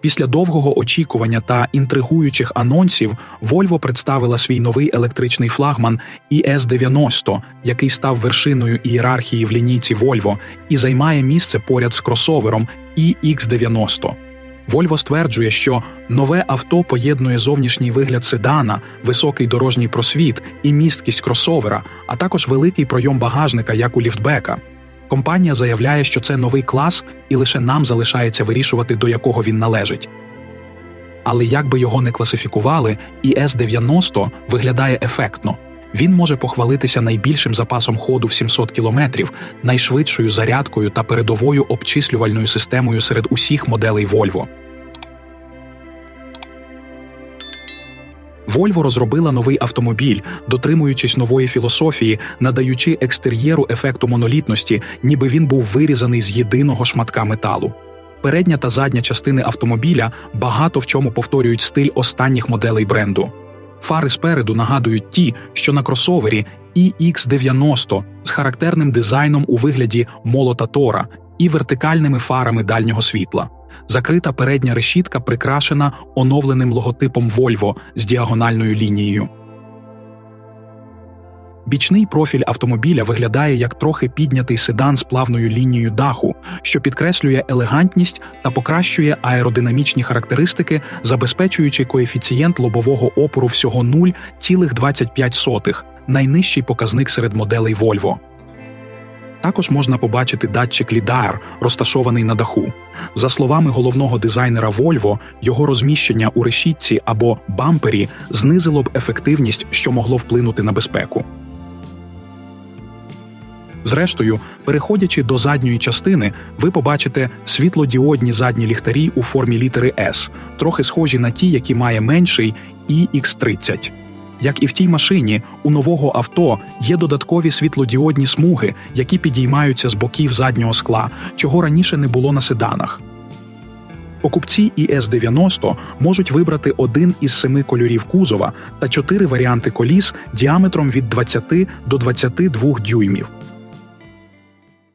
Після довгого очікування та інтригуючих анонсів Volvo представила свій новий електричний флагман ES90, який став вершиною ієрархії в лінійці Volvo і займає місце поряд з кросовером EX90. Volvo стверджує, що нове авто поєднує зовнішній вигляд седана, високий дорожній просвіт і місткість кросовера, а також великий пройом багажника, як у ліфтбека. Компанія заявляє, що це новий клас, і лише нам залишається вирішувати, до якого він належить. Але як би його не класифікували, ІС-90 виглядає ефектно. Він може похвалитися найбільшим запасом ходу в 700 км, найшвидшою зарядкою та передовою обчислювальною системою серед усіх моделей Volvo. Volvo розробила новий автомобіль, дотримуючись нової філософії, надаючи екстер'єру ефекту монолітності, ніби він був вирізаний з єдиного шматка металу. Передня та задня частини автомобіля багато в чому повторюють стиль останніх моделей бренду. Фари спереду нагадують ті, що на кросовері EX90 з характерним дизайном у вигляді молота Тора і вертикальними фарами дальнього світла. Закрита передня решітка прикрашена оновленим логотипом Volvo з діагональною лінією. Бічний профіль автомобіля виглядає як трохи піднятий седан з плавною лінією даху, що підкреслює елегантність та покращує аеродинамічні характеристики, забезпечуючи коефіцієнт лобового опору всього 0,25, найнижчий показник серед моделей Volvo. Також можна побачити датчик LiDAR, розташований на даху. За словами головного дизайнера Volvo, його розміщення у решітці або бампері знизило б ефективність, що могло вплинути на безпеку. Зрештою, переходячи до задньої частини, ви побачите світлодіодні задні ліхтарі у формі літери S, трохи схожі на ті, які має менший iX30. Як і в тій машині, у нового авто є додаткові світлодіодні смуги, які підіймаються з боків заднього скла, чого раніше не було на седанах. Покупці ES90 можуть вибрати один із семи кольорів кузова та чотири варіанти коліс діаметром від 20 до 22 дюймів.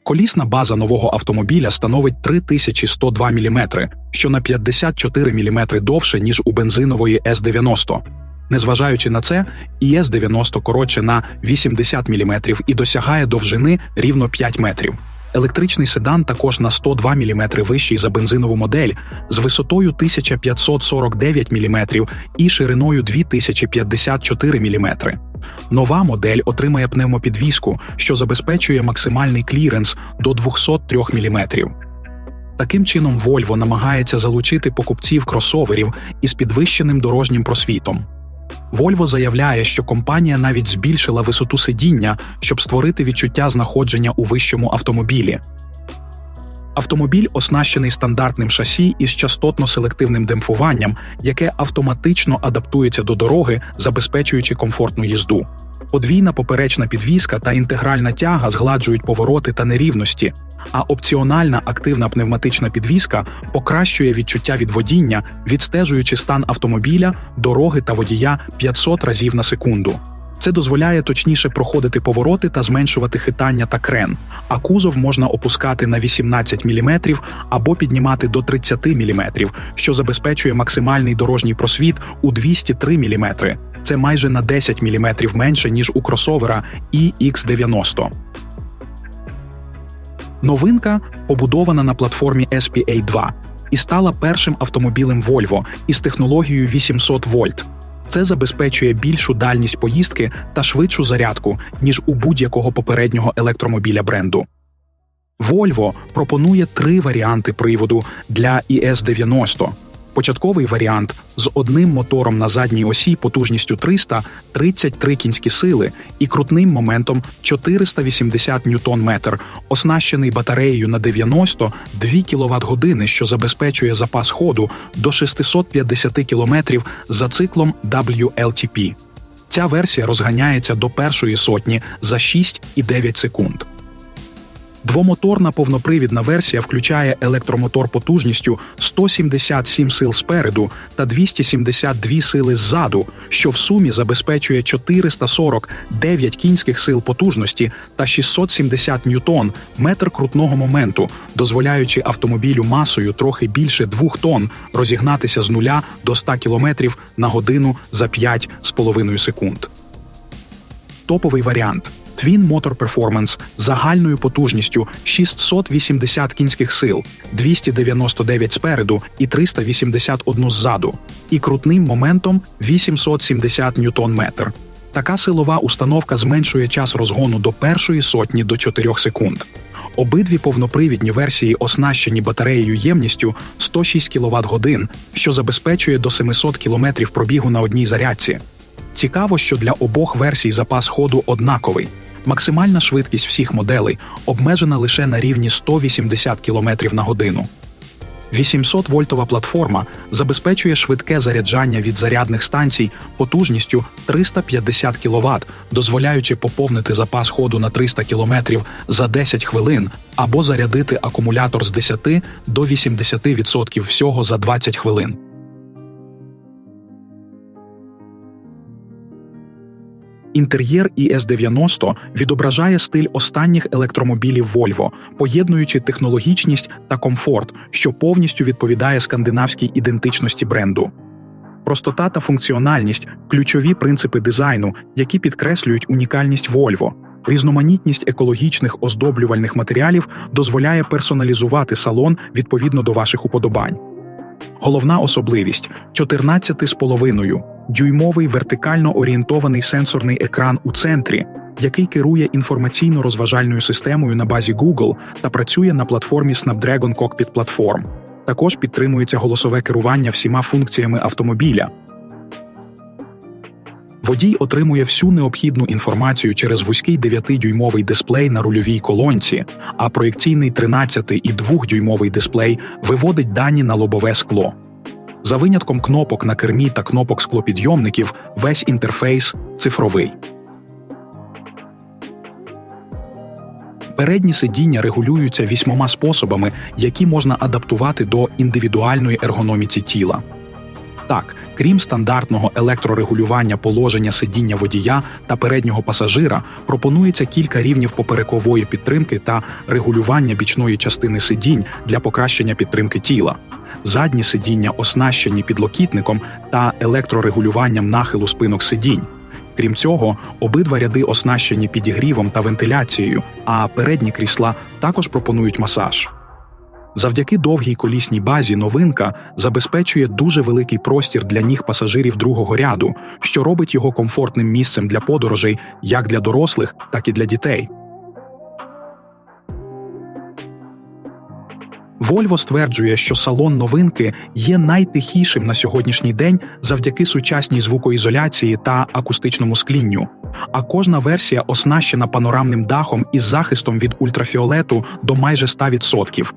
Колісна база нового автомобіля становить 3102 мм, що на 54 мм довше, ніж у бензинової S90. Незважаючи на це, ІС-90 коротше на 80 мм і досягає довжини рівно 5 метрів. Електричний седан також на 102 мм вищий за бензинову модель з висотою 1549 мм і шириною 2054 мм. Нова модель отримає пневмопідвіску, що забезпечує максимальний кліренс до 203 мм. Таким чином, Volvo намагається залучити покупців кросоверів із підвищеним дорожнім просвітом. Volvo заявляє, що компанія навіть збільшила висоту сидіння, щоб створити відчуття знаходження у вищому автомобілі. Автомобіль оснащений стандартним шасі із частотно-селективним демпфуванням, яке автоматично адаптується до дороги, забезпечуючи комфортну їзду. Подвійна поперечна підвізка та інтегральна тяга згладжують повороти та нерівності, а опціональна активна пневматична підвізка покращує відчуття від водіння, відстежуючи стан автомобіля, дороги та водія 500 разів на секунду. Це дозволяє точніше проходити повороти та зменшувати хитання та крен, а кузов можна опускати на 18 мм або піднімати до 30 мм, що забезпечує максимальний дорожній просвіт у 203 мм. Це майже на 10 мм менше, ніж у кросовера EX90. Новинка побудована на платформі SPA2 і стала першим автомобілем Volvo із технологією 800 вольт. Це забезпечує більшу дальність поїздки та швидшу зарядку, ніж у будь-якого попереднього електромобіля бренду. Volvo пропонує три варіанти приводу для ES90. Початковий варіант з одним мотором на задній осі потужністю 333 кінські сили і крутним моментом 480 ньютон-метр, оснащений батареєю на 90 2 кВт години, що забезпечує запас ходу до 650 км за циклом WLTP. Ця версія розганяється до першої сотні за 6,9 секунд. Двомоторна повнопривідна версія включає електромотор потужністю 177 сил спереду та 272 сили ззаду, що в сумі забезпечує 449 кінських сил потужності та 670 ньютон метр крутного моменту, дозволяючи автомобілю масою трохи більше 2 тонн розігнатися з нуля до 100 км на годину за 5,5 секунд. Топовий варіант Twin Motor Performance загальною потужністю 680 кінських сил, 299 спереду і 381 ззаду, і крутним моментом 870 ньютон-метр. Така силова установка зменшує час розгону до першої сотні до 4 секунд. Обидві повнопривідні версії оснащені батареєю ємністю 106 кВт годин, що забезпечує до 700 км пробігу на одній зарядці. Цікаво, що для обох версій запас ходу однаковий. Максимальна швидкість всіх моделей обмежена лише на рівні 180 км на годину. 800-вольтова платформа забезпечує швидке заряджання від зарядних станцій потужністю 350 кВт, дозволяючи поповнити запас ходу на 300 км за 10 хвилин або зарядити акумулятор з 10 до 80% всього за 20 хвилин. Інтер'єр IS-90 відображає стиль останніх електромобілів Volvo, поєднуючи технологічність та комфорт, що повністю відповідає скандинавській ідентичності бренду. Простота та функціональність ключові принципи дизайну, які підкреслюють унікальність Volvo. Різноманітність екологічних оздоблювальних матеріалів дозволяє персоналізувати салон відповідно до ваших уподобань. Головна особливість 14,5 дюймовий вертикально орієнтований сенсорний екран у центрі, який керує інформаційно-розважальною системою на базі Google та працює на платформі Snapdragon Cockpit Platform. Також підтримується голосове керування всіма функціями автомобіля. Водій отримує всю необхідну інформацію через вузький 9-дюймовий дисплей на рульовій колонці, а проєкційний 13 і 2-дюймовий дисплей виводить дані на лобове скло. За винятком кнопок на кермі та кнопок склопідйомників весь інтерфейс цифровий. Передні сидіння регулюються вісьмома способами, які можна адаптувати до індивідуальної ергономіці тіла. Так, крім стандартного електрорегулювання положення сидіння водія та переднього пасажира, пропонується кілька рівнів поперекової підтримки та регулювання бічної частини сидінь для покращення підтримки тіла. Задні сидіння оснащені підлокітником та електрорегулюванням нахилу спинок сидінь. Крім цього, обидва ряди оснащені підігрівом та вентиляцією, а передні крісла також пропонують масаж. Завдяки довгій колісній базі новинка забезпечує дуже великий простір для ніг пасажирів другого ряду, що робить його комфортним місцем для подорожей як для дорослих, так і для дітей. Volvo стверджує, що салон новинки є найтихішим на сьогоднішній день завдяки сучасній звукоізоляції та акустичному склінню. А кожна версія оснащена панорамним дахом із захистом від ультрафіолету до майже 100%.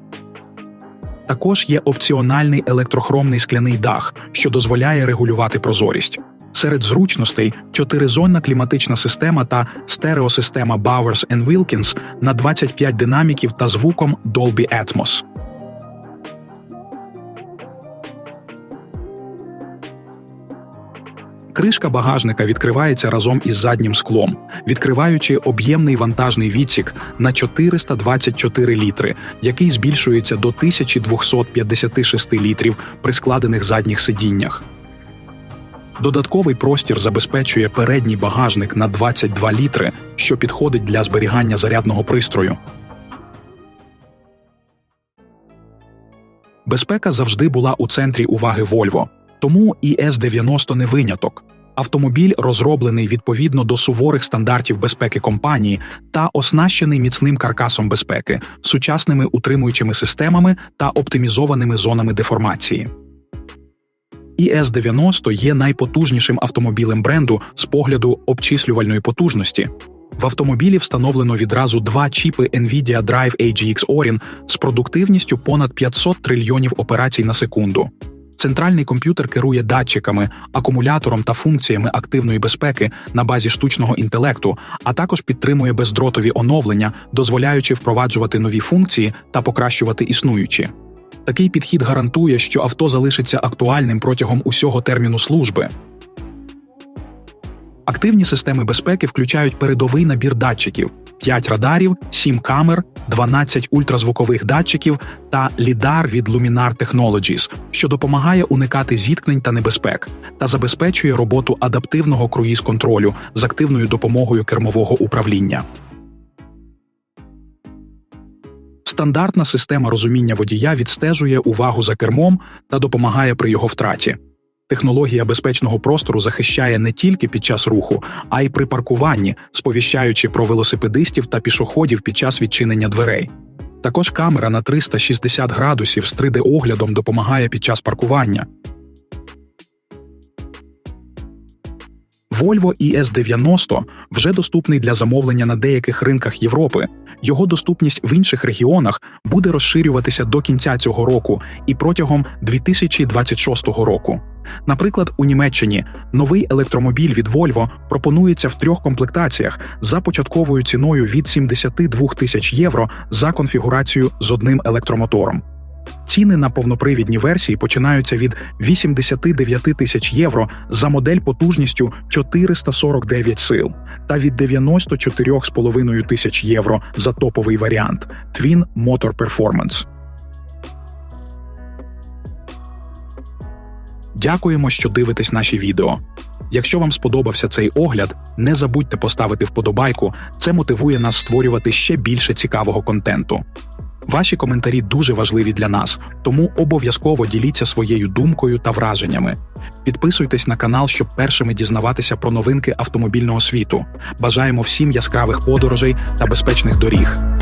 Також є опціональний електрохромний скляний дах, що дозволяє регулювати прозорість. Серед зручностей чотиризонна кліматична система та стереосистема Bowers Wilkins на 25 динаміків та звуком Dolby Atmos. Кришка багажника відкривається разом із заднім склом, відкриваючи об'ємний вантажний відсік на 424 літри, який збільшується до 1256 літрів при складених задніх сидіннях. Додатковий простір забезпечує передній багажник на 22 літри, що підходить для зберігання зарядного пристрою. Безпека завжди була у центрі уваги Volvo. Тому і С-90 не виняток. Автомобіль розроблений відповідно до суворих стандартів безпеки компанії та оснащений міцним каркасом безпеки, сучасними утримуючими системами та оптимізованими зонами деформації. ІС-90 є найпотужнішим автомобілем бренду з погляду обчислювальної потужності. В автомобілі встановлено відразу два чіпи NVIDIA Drive AGX Orin з продуктивністю понад 500 трильйонів операцій на секунду. Центральний комп'ютер керує датчиками, акумулятором та функціями активної безпеки на базі штучного інтелекту, а також підтримує бездротові оновлення, дозволяючи впроваджувати нові функції та покращувати існуючі. Такий підхід гарантує, що авто залишиться актуальним протягом усього терміну служби. Активні системи безпеки включають передовий набір датчиків: 5 радарів, 7 камер, 12 ультразвукових датчиків та лідар від Luminar Technologies, що допомагає уникати зіткнень та небезпек, та забезпечує роботу адаптивного круїз-контролю з активною допомогою кермового управління. Стандартна система розуміння водія відстежує увагу за кермом та допомагає при його втраті. Технологія безпечного простору захищає не тільки під час руху, а й при паркуванні, сповіщаючи про велосипедистів та пішоходів під час відчинення дверей. Також камера на 360 градусів з 3D-оглядом допомагає під час паркування. Volvo ES90 вже доступний для замовлення на деяких ринках Європи. Його доступність в інших регіонах буде розширюватися до кінця цього року і протягом 2026 року. Наприклад, у Німеччині новий електромобіль від Volvo пропонується в трьох комплектаціях за початковою ціною від 72 тисяч євро за конфігурацію з одним електромотором. Ціни на повнопривідні версії починаються від 89 тисяч євро за модель потужністю 449 сил та від 94,5 тисяч євро за топовий варіант Twin Motor Performance. Дякуємо, що дивитесь наші відео. Якщо вам сподобався цей огляд, не забудьте поставити вподобайку, це мотивує нас створювати ще більше цікавого контенту. Ваші коментарі дуже важливі для нас, тому обов'язково діліться своєю думкою та враженнями. Підписуйтесь на канал, щоб першими дізнаватися про новинки автомобільного світу. Бажаємо всім яскравих подорожей та безпечних доріг.